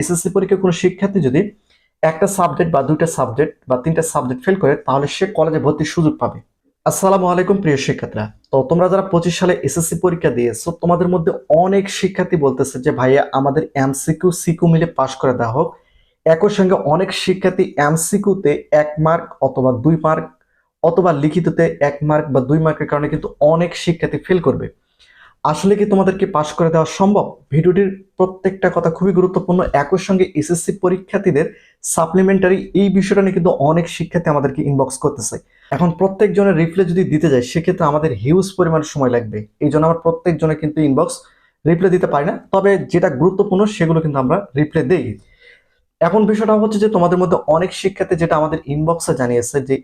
SSC পরীক্ষায় কোনো শিক্ষার্থী যদি একটা সাবজেক্ট বা দুইটা সাবজেক্ট বা তিনটা সাবজেক্ট ফেল করে, তাহলে সে কলেজে ভর্তির সুযোগ পাবে। আসসালামু আলাইকুম, প্রিয় শিক্ষার্থীরা। তো তোমরা যারা পঁচিশ সালে এসএসসি পরীক্ষা দিয়েছ, তোমাদের মধ্যে অনেক শিক্ষার্থী বলতেছে যে, ভাইয়া, আমাদের এমসিকিউ সিকিউ মিলে পাশ করে দেওয়া হোক। একই সঙ্গে অনেক শিক্ষার্থী এমসিকিউতে এক মার্ক অথবা দুই মার্ক অথবা লিখিততে এক মার্ক বা দুই মার্কের কারণে কিন্তু অনেক শিক্ষার্থী ফেল করবে। আসলে কি তোমাদেরকে পাশ করে দেওয়া সম্ভব? ভিডিওটির প্রত্যেকটা কথা খুবই গুরুত্বপূর্ণ। একই সঙ্গে এসএসসি পরীক্ষার্থীদের সাপ্লিমেন্টারি এই বিষয়টা নিয়ে কিন্তু অনেক শিক্ষার্থী আমাদেরকে ইনবক্স করতেছে। এখন প্রত্যেকজনের রিপ্লাই যদি দিতে যায়, সেক্ষেত্রে আমাদের হিউজ পরিমাণ সময় লাগবে। এই জন্য আমার প্রত্যেকজনের কিন্তু ইনবক্স রিপ্লাই দিতে পারি না। তবে যেটা গুরুত্বপূর্ণ, সেগুলো কিন্তু আমরা রিপ্লাই দিই। এখন বিষয়টা হচ্ছে যে তোমাদের মধ্যে অনেক শিক্ষার্থী যেটা আমাদের ইনবক্সে জানিয়েছে যে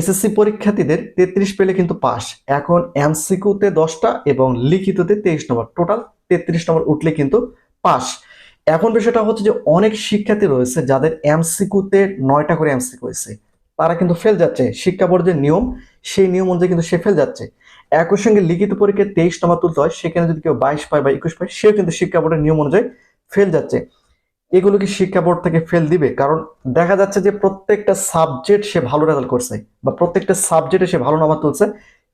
এসএসসি পরীক্ষার্থীদের তেত্রিশ পেলে কিন্তু পাস। এখন এমসিকিউতে দশটা এবং লিখিততে তেইশ নম্বর। টোটাল তেত্রিশ নম্বর উঠলে কিন্তু পাস। এখন বিষয়টা হচ্ছে যে অনেক শিক্ষার্থী রয়েছে যাদের এমসিকিউতে নয়টা করে এমসিকিউ হয়েছে। তারা কিন্তু ফেল যাচ্ছে। শিক্ষা বোর্ডের নিয়ম, সেই নিয়ম অনুযায়ী কিন্তু সে ফেল যাচ্ছে। একই সঙ্গে লিখিত পরীক্ষায় তেইশ নম্বর তুলতে হয়। সেখানে যদি কেউ বাইশ পায় বা একুশ পায়, সেও কিন্তু শিক্ষা বোর্ডের নিয়ম অনুযায়ী ফেল যাচ্ছে। এগুলো কি শিক্ষা বোর্ড থেকে ফেল দিবে। কারণ দেখা যাচ্ছে যে প্রত্যেকটা সাবজেক্ট সে ভালো রেজাল্ট করছে বা প্রত্যেকটা সাবজেক্টে সে ভালো নাম্বার তুলছে,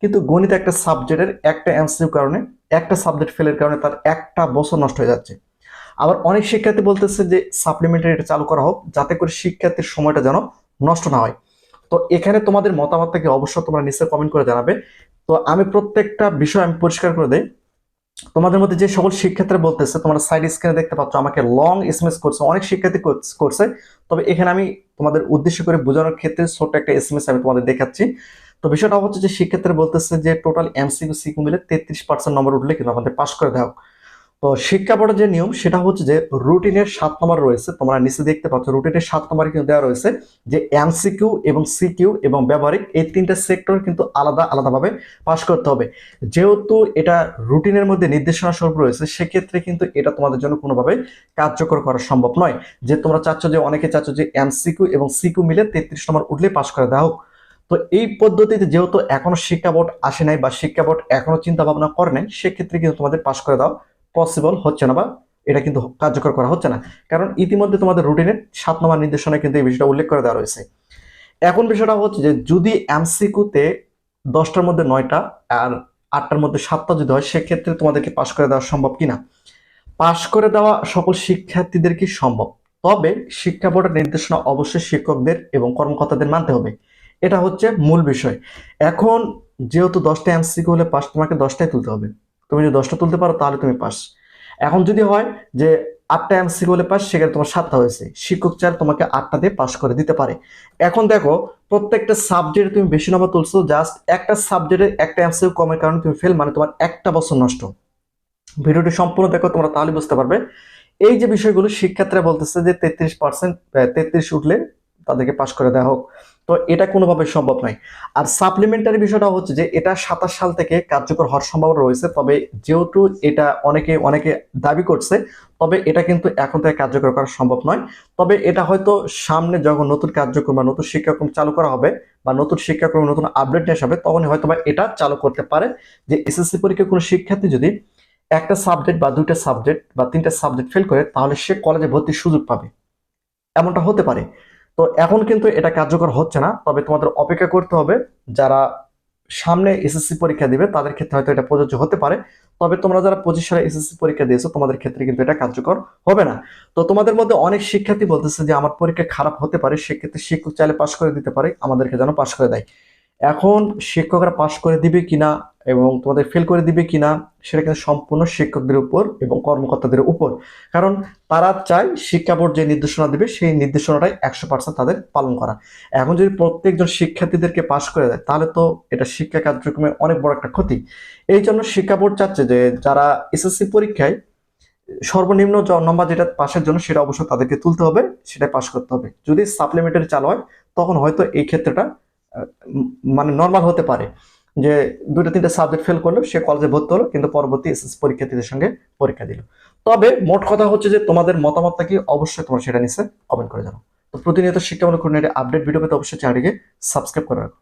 কিন্তু গণিত একটা সাবজেক্টের একটা এমসিউ কারণে, একটা সাবজেক্ট ফেলের কারণে তার একটা বছর নষ্ট হয়ে যাচ্ছে। আবার অনেক শিক্ষার্থী বলতেছে যে সাপ্লিমেন্টারি এটা চালু করা হোক, যাতে করে শিক্ষার্থীর সময়টা যেন নষ্ট না হয়। তো এখানে তোমাদের মতামত থেকে অবশ্যই তোমরা নিশ্চয় কমেন্ট করে জানাবে। তো আমি প্রত্যেকটা বিষয় আমি পরিষ্কার করে দেই। তোমাদের মধ্যে যে সকল শিক্ষার্থীরা বলতেছে, তোমরা সাইড স্ক্রিনে দেখতে পাচ্ছ, আমাকে লং এসএমএস করছে, অনেক শিক্ষার্থী করছে- তবে এখানে আমি তোমাদের উদ্দেশ্য করে বোঝানোর ক্ষেত্রে ছোট্ট একটা এসএমএস আমি তোমাদের দেখাচ্ছি তো বিষয়টা হচ্ছে যে, শিক্ষার্থীরা বলতেছে যে টোটাল এমসিকিউ সিকিউ মিলে তেত্রিশ পার্সেন্ট নম্বর উঠলে কিন্তু আমাদের পাশ করে দেওয়া। তো শিক্ষা বোর্ডের যে নিয়ম, সেটা হচ্ছে যে রুটিনের সাত নম্বর রয়েছে। তোমরা নিচে দেখতে পাচ্ছ রুটিনের সাত নম্বরে কিন্তু দেওয়া রয়েছে যে এমসিকিউ এবং সিকিউ এবং ব্যবহারিক এই তিনটা সেক্টর কিন্তু আলাদা আলাদাভাবে পাশ করতে হবে। যেহেতু এটা রুটিনের মধ্যে নির্দেশনা স্বরূপ রয়েছে, সেক্ষেত্রে কিন্তু এটা তোমাদের জন্য কোনোভাবে কার্যকর করা সম্ভব নয়। যে তোমরা চাচ্ছ যে, অনেকে চাচ্ছ যে এমসিকিউ এবং সিকিউ মিলে তেত্রিশ নম্বর উঠলে পাশ করে দেওয়া হোক। তো এই পদ্ধতিতে যেহেতু এখনও শিক্ষা বোর্ড আসে নাই বা শিক্ষা বোর্ড এখনও চিন্তা ভাবনা করে নাই, সেক্ষেত্রে কিন্তু তোমাদের পাশ করে দেওয়া পসিবল হচ্ছে না বা এটা কিন্তু কার্যকর করা হচ্ছে না। কারণ ইতিমধ্যে তোমাদের রুটিনের সাত নম্বর নির্দেশনায় কিন্তু এই বিষয়টা উল্লেখ করে দেওয়া রয়েছে। এখন বিষয়টা হচ্ছে যে যদি এমসিকিউতে দশটার মধ্যে নয়টা আর আটটার মধ্যে সাতটা যদি হয়, সেক্ষেত্রে তোমাদেরকে পাশ করে দেওয়া সম্ভব কিনা? পাশ করে দেওয়া সকল শিক্ষার্থীদের কি সম্ভব? তবে শিক্ষা বোর্ডের নির্দেশনা অবশ্যই শিক্ষকদের এবং কর্মকর্তাদের মানতে হবে। এটা হচ্ছে মূল বিষয়। এখন যেহেতু দশটা এমসিকিউ হলে পাশ তোমাকে দশটাই তুলতে হবে। তুমি যদি দশটা তুলতে পারো, তাহলে তুমি পাস। এখন যদি হয় যে আটটা এমসিকিউ হলে পাস, সেখানে তোমার সাতটা হয়েছে। শিক্ষক চার তোমাকে আটটা দিয়ে পাস করে দিতে পারে। এখন দেখো, প্রত্যেকটা সাবজেক্টে তুমি বেশি নম্বর তুলছো জাস্ট একটা সাবজেক্টে একটা এমসিকিউ কমের কারণে তুমি ফেল মানে তোমার একটা বছর নষ্ট। ভিডিওটি সম্পূর্ণ দেখো, তোমরা তাহলে বুঝতে পারবে। এই যে বিষয়গুলো শিক্ষার্থীরা বলতেছে যে তেত্রিশ পার্সেন্ট তেত্রিশ উঠলে তাদেরকে পাশ করে দেওয়া হোক। তো এটা কোনোভাবে সম্ভব নয়। আর সাপ্লিমেন্টারি বিষয়টা হচ্ছে যে, এটা সাতাশ সাল থেকে কার্যকর হওয়ার সম্ভাবনা রয়েছে, তবে যেহেতু এটা অনেকে অনেকে দাবি করছে, তবে এটা কিন্তু এখন থেকে কার্যকর করা সম্ভব নয়। তবে এটা হয়তো সামনে যখন নতুন কার্যক্রম বা নতুন শিক্ষাক্রম চালু করা হবে বা নতুন শিক্ষাক্রম নতুন আপডেট নিয়ে আসবে তখনই হয়তো বা এটা চালু করতে পারে। যে এসএসসি পরীক্ষায় কোনো শিক্ষার্থী যদি একটা সাবজেক্ট বা দুইটা সাবজেক্ট বা তিনটা সাবজেক্ট ফেল করে, তাহলে সে কলেজে ভর্তির সুযোগ পাবে। এমনটা হতে পারে। তো এখন কিন্তু এটা কার্যকর হচ্ছে না, তবে তোমাদের অপেক্ষা করতে হবে যারা সামনে এসএসসি পরীক্ষা দিবে তাদের ক্ষেত্রে হয়তো এটা প্রযোজ্য হতে পারে, তবে তোমরা যারা পঁচিশ সালে এসএসসি পরীক্ষা দিয়েছ তোমাদের ক্ষেত্রে কিন্তু এটা কার্যকর হবে না। তো তোমাদের মধ্যে অনেক শিক্ষার্থী বলতেছে যে আমার পরীক্ষা খারাপ হতে পারে, সেক্ষেত্রে শিক্ষক চাইলে পাশ করে দিতে পারে, আমাদেরকে যেন পাশ করে দেয়। এখন শিক্ষকরা পাশ করে দিবে কিনা এবং তোমাদের ফেল করে দিবে কিনা, সেটা কিন্তু সম্পূর্ণ শিক্ষকদের উপর এবং কর্মকর্তাদের উপর। কারণ তারা চায় শিক্ষা বোর্ড যে নির্দেশনা দেবে, সেই নির্দেশনাটাই একশো পার্সেন্ট তাদের পালন করা। এখন যদি প্রত্যেকজন শিক্ষার্থীদেরকে পাশ করে দেয়, তাহলে তো এটা শিক্ষা কার্যক্রমে অনেক বড় একটা ক্ষতি। এই জন্য শিক্ষা বোর্ড চাচ্ছে যে যারা এসএসসি পরীক্ষায় সর্বনিম্ন নম্বর যেটা পাশের জন্য, সেটা অবশ্যই তাদেরকে তুলতে হবে সেটা পাশ করতে হবে। যদি সাপ্লিমেন্টারি চালু হয়, তখন হয়তো এই ক্ষেত্রটা মানে নর্মাল হতে পারে যে দুটো তিনটে সাবজেক্ট ফেল করল, সে কলেজে ভর্তি হলো, কিন্তু পরবর্তী এসএসসি পরীক্ষার্থীদের সঙ্গে পরীক্ষা দিল। তবে মোট কথা হচ্ছে যে তোমাদের মতামতটা কি? অবশ্যই তোমরা সেটা নিচে কমেন্ট করে জানো তো প্রতিনিয়ত শিক্ষামূলক আপডেট ভিডিও পেতে অবশ্যই চ্যানেলটিকে সাবস্ক্রাইব করে রাখো।